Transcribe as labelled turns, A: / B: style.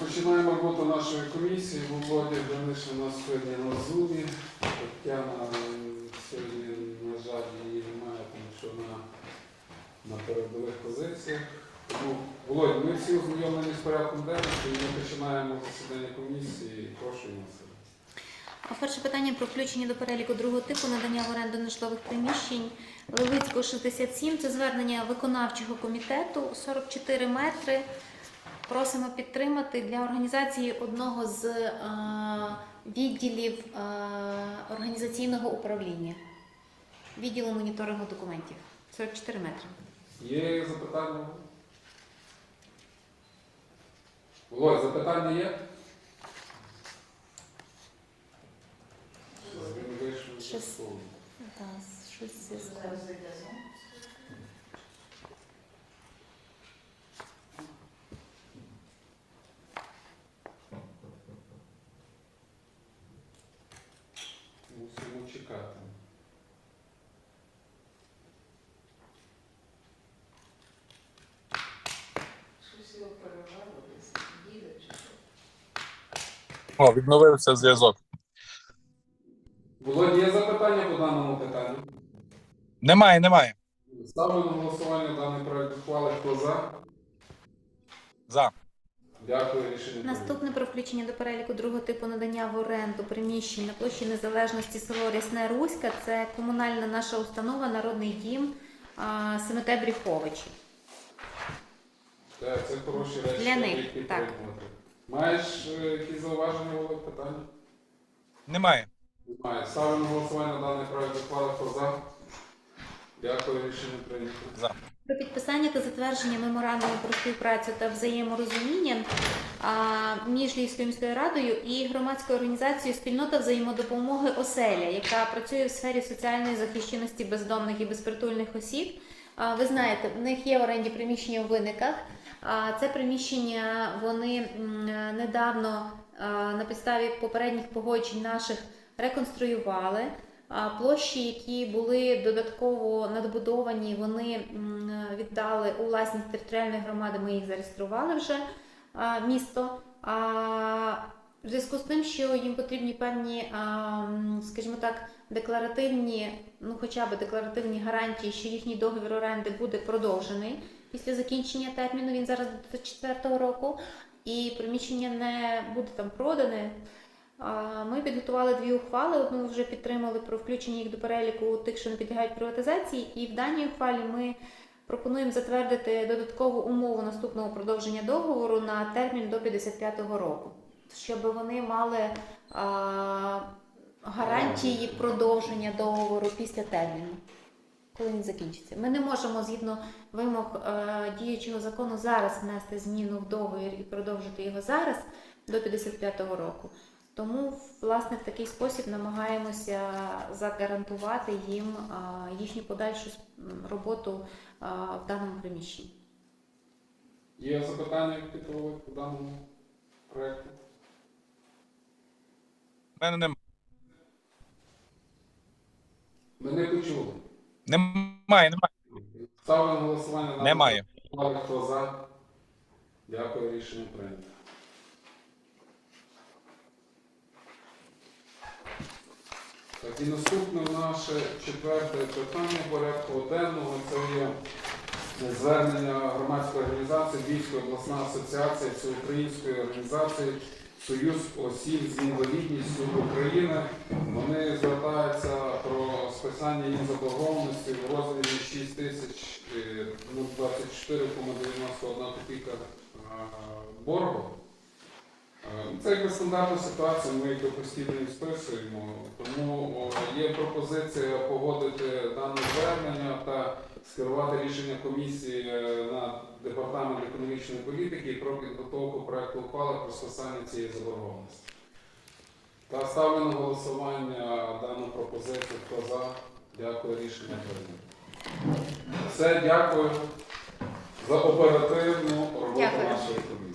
A: Розпочинаємо роботу нашої комісії. Володя Даниш у нас сьогодні на зумі. Тетяна сьогодні, на жаль, її немає, тому що вона на передових позиціях. Тому, Володя, ми всі ознайомлені з порядком денним, і ми починаємо засідання комісії. Прошу вас.
B: А Перше питання про включення до переліку другого типу надання в оренду нежитлових приміщень Левицького 67. Це звернення виконавчого комітету 44 метри. Просимо підтримати для організації одного з е, відділів е, організаційного управління, відділу моніторингу документів. 44 метри.
A: Є запитання? Володь, запитання є? Він з
B: Щас. Так, щось зі
A: чекати.
C: Щось його перервало десь, їде чи що.
D: О, відновився зв'язок.
A: Володь, є запитання по даному питанню?
D: Немає, немає.
A: Ставлю на голосування даний проект ухвали. Хто за?
D: За.
A: Дякую, рішення.
B: Наступне про включення до переліку другого типу надання в оренду приміщень на площі Незалежності село Рясне Руська. Це комунальна наша установа, народний дім Семете Бріховичі.
A: Так, це хороші речі.
B: Для них,
A: які
B: так.
A: Маєш е, якісь зауваження, Володь, питання?
D: Немає.
A: Немає. Ставлю на голосування даний проект ухвали. Хто за? Дякую, рішення прийнято.
D: За.
B: Про підписання та затвердження меморандуму про співпрацю та взаєморозуміння між Львівською міською радою і громадською організацією Спільнота взаємодопомоги Оселя, яка працює в сфері соціальної захищеності бездомних і безпритульних осіб. Ви знаєте, в них є оренді приміщення у виниках. Це приміщення вони недавно на підставі попередніх погоджень наших реконструювали. Площі, які були додатково надбудовані, вони віддали у власність територіальної громади. Ми їх зареєстрували вже місто. А в зв'язку з тим, що їм потрібні певні, скажімо так, декларативні, ну хоча б декларативні гарантії, що їхній договір оренди буде продовжений після закінчення терміну. Він зараз до 4 року, і приміщення не буде там продане. Ми підготували дві ухвали. Одну вже підтримали про включення їх до переліку тих, що не підлягають приватизації. І в даній ухвалі ми пропонуємо затвердити додаткову умову наступного продовження договору на термін до 55-го року, щоб вони мали гарантії продовження договору після терміну. Коли він закінчиться, ми не можемо згідно вимог е, діючого закону зараз внести зміну в договір і продовжити його зараз до 55-го року. Тому, власне, в такий спосіб намагаємося загарантувати їм їхню подальшу роботу в даному приміщенні.
A: Є запитання які Володь, по даному проекту?
D: У мене нем-
A: Ми не почули.
D: немає, немає.
A: Ставлю на голосування даний
D: Немає.
A: Хто за? Дякую, рішення прийнято. І наступне наше четверте питання порядку денного. Це є звернення громадської організації Львівської обласна асоціація всеукраїнської організації Союз осіб з інвалідністю України. Вони звертаються про списання їм заборгованості в розмірі 6 тисяч е, ну, 24,91 копійка боргу. Це якби стандартна ситуація, ми якби постійно їх списуємо. Тому є пропозиція погодити дане звернення та скерувати рішення комісії е, на департамент економічної політики про підготовку проекту ухвали про списання цієї заборгованості. Та ставлю на голосування дану пропозицію. Хто за? Дякую, рішення прийнято. Все, дякую за оперативну роботу
B: Дякую.
A: нашої комісії.